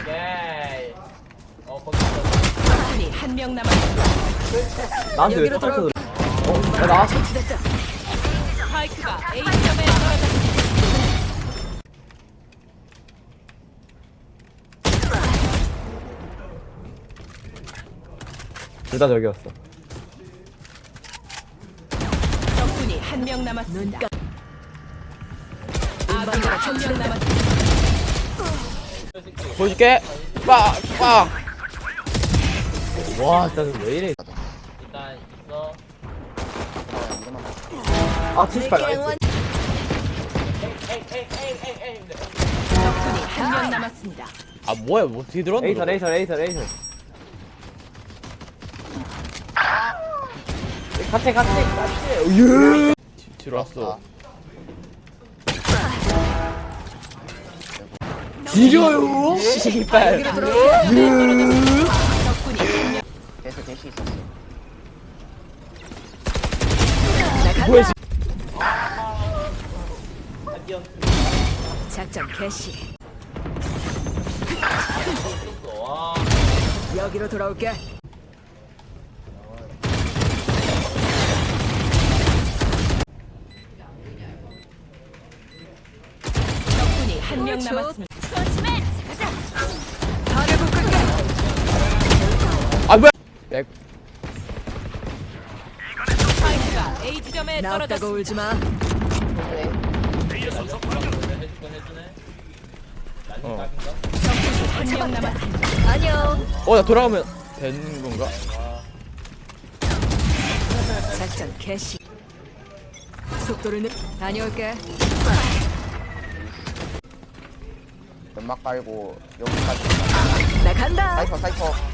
오케이. 어, 거기 있어. 적군이 한명 남았습니다. 나한테 왜 쫓아서 그래? 어? 야 나왔어? 스파이크가 A 점에 떨어졌습니다. 둘다 저기였어 적군이 한 명 남았습니다. 아군이 한명 남았습니다. 보여줄게. 빡, 빡. 와 진짜 왜 이래 일단 있어. 아 78 나이스 에이, 에이, 에이, 에이, 에이. 근데 적군이 한 명 남았습니다. 아 뭐야? 뭐 어떻게 들었노? 레이서 레이서 레이서 레이서 같이 같이 같이 뒤로 왔어. 지려요 씨발. 대시 있었어. 뭐야? 씨. 작전 개시. 와. 여기로 돌아올게. 적군이 한 명 남았습니다. 아 뭐야? 백. 스파이크가 A 지점에 떨어졌습니다. 울지 마. 어. 한명 남았습니다. 어, 나 돌아가면 되는 건가? 작전 개시. 속도를 늘. 다녀올게. 연막 깔고 여기까지. 나 간다. 사이퍼 사이퍼.